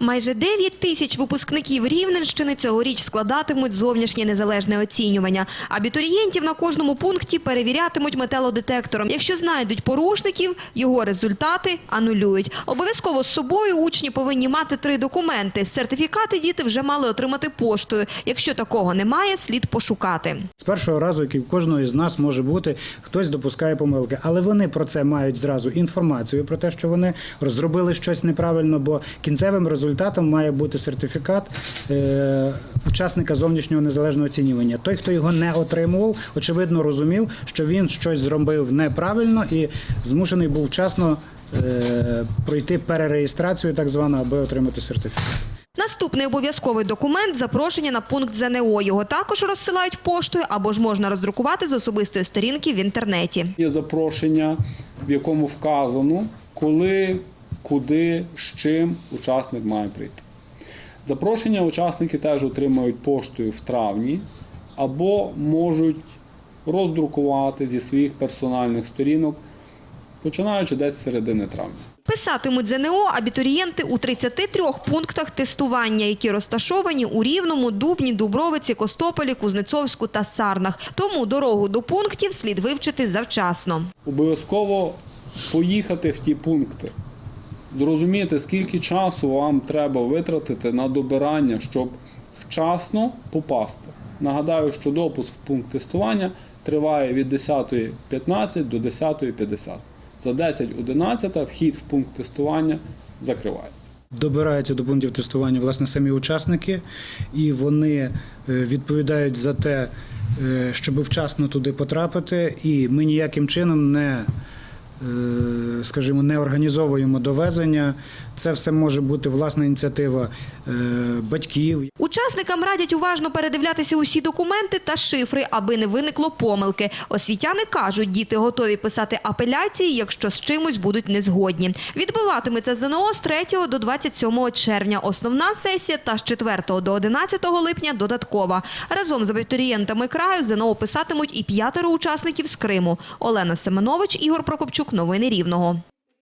Майже 9 тисяч випускників Рівненщини цьогоріч складатимуть зовнішнє незалежне оцінювання. Абітурієнтів на кожному пункті перевірятимуть металодетектором. Якщо знайдуть порушників, його результати анулюють. Обов'язково з собою учні повинні мати три документи. Сертифікати діти вже мали отримати поштою. Якщо такого немає, слід пошукати. З першого разу, який в кожного із нас може бути, хтось допускає помилки, але вони про це мають зразу інформацію про те, що вони зробили щось неправильно, бо кінцевим результатом має бути сертифікат е, учасника зовнішнього незалежного оцінювання. Той, хто його не отримував, очевидно розумів, що він щось зробив неправильно і змушений був вчасно е, пройти перереєстрацію, так звану, аби отримати сертифікат. Наступний обов'язковий документ – запрошення на пункт ЗНО. Його також розсилають поштою або ж можна роздрукувати з особистої сторінки в інтернеті. Є запрошення, в якому вказано, коли, куди, з чим учасник має прийти. Запрошення учасники теж отримають поштою в травні або можуть роздрукувати зі своїх персональних сторінок, починаючи десь з середини травня. Писатимуть ЗНО абітурієнти у 33 пунктах тестування, які розташовані у Рівному, Дубні, Дубровиці, Костополі, Кузнецовську та Сарнах. Тому дорогу до пунктів слід вивчити завчасно. Обов'язково поїхати в ті пункти, зрозуміти, скільки часу вам треба витратити на добирання, щоб вчасно попасти. Нагадаю, що допуск в пункт тестування триває від 10.15 до 10.50. За 10.11 вхід в пункт тестування закривається. Добираються до пунктів тестування власне самі учасники, і вони е, відповідають за те, е, щоб вчасно туди потрапити. І ми ніяким чином не, скажімо, не організовуємо довезення. Це все може бути власна ініціатива е, батьків. Учасникам радять уважно передивлятися усі документи та шифри, аби не виникло помилки. Освітяни кажуть, діти готові писати апеляції, якщо з чимось будуть незгодні. Відбуватиметься ЗНО з 3 до 27 червня. Основна сесія та з 4 до 11 липня додаткова. Разом з абітурієнтами краю ЗНО писатимуть і п'ятеро учасників з Криму. Олена Семенович, Ігор Прокопчук. Новини Рівного.